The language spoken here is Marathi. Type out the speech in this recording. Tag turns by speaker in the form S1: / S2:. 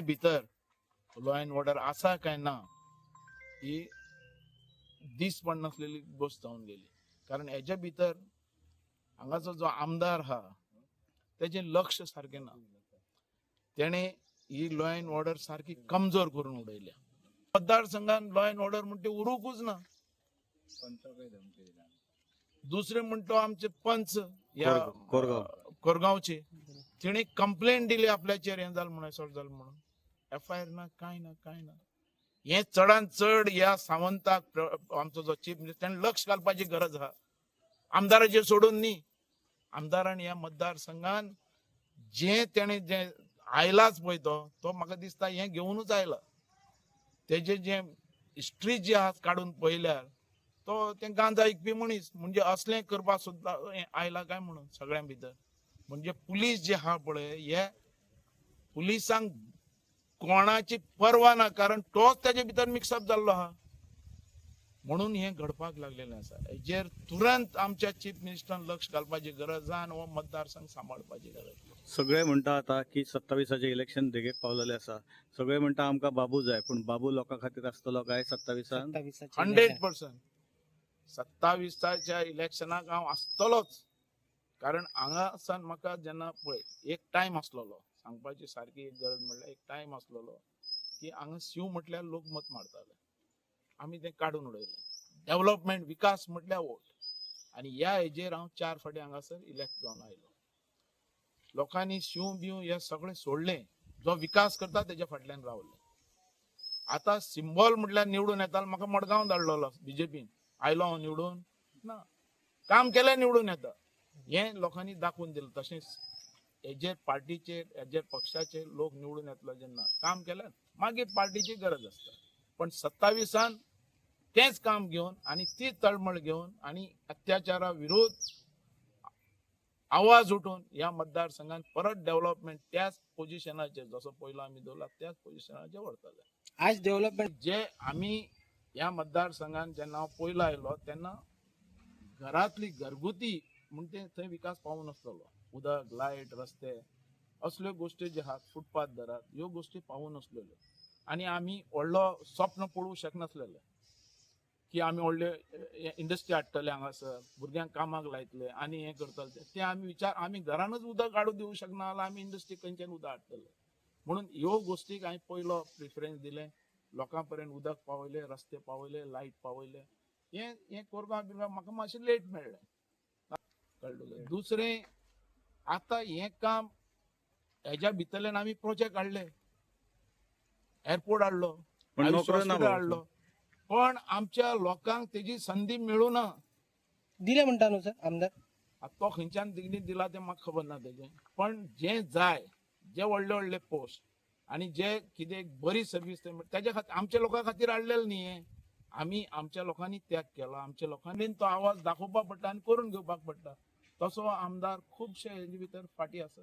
S1: भितर लॉ अँड ऑर्डर आसा काय ना ही दीस पण नसलेली गोष्ट जावन गेली. कारण हेच्या भितर हांगाचो जो आमदार हा तेजे लक्ष सारखें ना. तेणे ही लॉ अँड ऑर्डर सारखी कमजोर करून उडयल्या मतदारसंघात लॉ अँड ऑर्डर म्हणते उरूकूच ना. दुसरे म्हणतो आमचे पंच या
S2: कोरगाव- कोरगाव.
S1: कोरगावचे. तिने कंप्लेंट दिली आपल्याचेर हें जालें म्हणून जालें म्हणून. एफ आय आर ना कांय ना कांय ना. हे चडान चड ह्या सावंताक आमचो जो चीफ मिनिस्टर ताणें लक्ष घालपाची गरज आहा आमदाराचेर सोडून न्ही आमदारान ह्या मतदारसंघान जे तेणे जे आयलाच पळय तो तो म्हाका दिसता हे घेवनूच आयला. तेजे जे हिस्ट्री जी आहा काडून पळयल्यार तो ते गांजा ऐकपी मनीस म्हणजे असलें करपाक सुद्दां आयला काय म्हणून सगळ्यां भितर म्हणजे पुलीस जे आहा पळय हे पुलिसांक कोणाची पर्वा ना कारण तोच तेजे भितर मिक्सअप जाल्लो आहा म्हणून हे घडपाक लागलेलें आसा हेजेर तुरंत आमच्या चीफ मिनिस्टरान लक्ष घालपाची गरज आहा हो मतदारसंघ सांबाळपाची गरज
S2: सगळे म्हणटा आता की सत्तावीसाचे इलेक्शन देगेक पावलेले आसा सगळे म्हणटा आमकां बाबू जाय पूण बाबू लोकां खातीर आसतलो काय सत्तावीसान?
S1: हंड्रेड पर्संट सत्तावीसाच्या इलेक्शनाक हांव आसतलोच कारण हांगासान म्हाका जेन्ना पळय एक टायम आसलोलो सांगपाची सारकी एक गरज म्हणल्यार एक टायम आसलोलो की हांगा शिव म्हटल्यार लोक मत मारताले. आमी तें काडून उडयलें. डेव्हलपमेंट विकास म्हटल्यार वोट आनी ह्या हेजेर हांव चार फाटी हांगासर इलेक्ट जावन आयलो. लोकांनी शिव बिव हे सगळें सोडलें. जो विकास करता तेच्या फाटल्यान रावले. आता सिंबॉल म्हटल्यार निवडून येतालो म्हाका मडगांव धाडलेलो बीजेपीन आयलो हांव निवडून. ना. काम केलें निवडून येता. हें लोकांनी दाखोवन दिलें. तशेंच हेजेर पार्टीचेर हेजेर पक्षाचे लोक निवडून येतलो जेन्ना काम केलें मागीर पार्टीची गरज आसता पण सत्तावीसान तेंच काम घेवन आनी ती तळमळ घेवन आनी अत्याचारा विरोध आवाज उठोवन ह्या मतदारसंघात परत डेव्हलपमेंट त्याच पोझिशनाचेर जसो पयलो आमी दवरला त्याच पोझिशनाचेर व्हरतले
S3: आज डेव्हलपमेंट
S1: जे आमी ह्या मतदारसंघात जेन्ना हांव पयलो आयलो तेन्ना घरांतली घरगुती म्हूण ते थंय विकास पावूं नासलेलो उदक लायट रस्ते असल्यो गोश्टी ज्यो आहात फुटपाथ धरात ह्यो गोश्टी पावूं नासलेल्यो आनी आमी व्हडलो स्वप्न पळोवंक शकनासलेले की आमी व्हडले इंडस्ट्री हाडटले हांगासर भुरग्यांक कामाक लायतले आनी हें करतले. ते. आमी विचार आमी घरानूच उदक काडून दिवंक शकना जाल्यार आमी इंडस्ट्री खंयच्यान उदक हाडटले म्हणून ह्यो गोश्टीक हांवें पयलो प्रिफरन्स दिलें. लोकां पर्यंत उदक पावयले रस्ते पावयले लायट पावयले. हें हें कोरगांव बिरगांव म्हाका मातशें लेट मेळ्ळें कळ्ळें दुसरें आतां हें काम हेज्या भितरल्यान आमी प्रोजेक्ट हाडले एअरपोर्ट हाडलो
S2: ना.
S1: हाडलो पण आमच्या लोकांक तेजी संधी मेळूना
S3: दिले म्हणटा न्हू सर आमदार?
S1: आतां तो खंयच्यान दिग्नीत दिला तें म्हाका खबर ना तेजें पण जें जाय जे व्हडले व्हडले पोस्ट आनी जे कितें बरी सर्वीस तें तेज्या खातीर आमच्या लोकां खातीर हाडलेलें न्ही हें आमी आमच्या लोकांनी त्याग केला. आमच्या लोकांनी तो आवाज दाखोवपाक पडटा आनी करून घेवपाक पडटा तसो आमदार खुबशे हेजे म्हणजे भितर फाटी आसा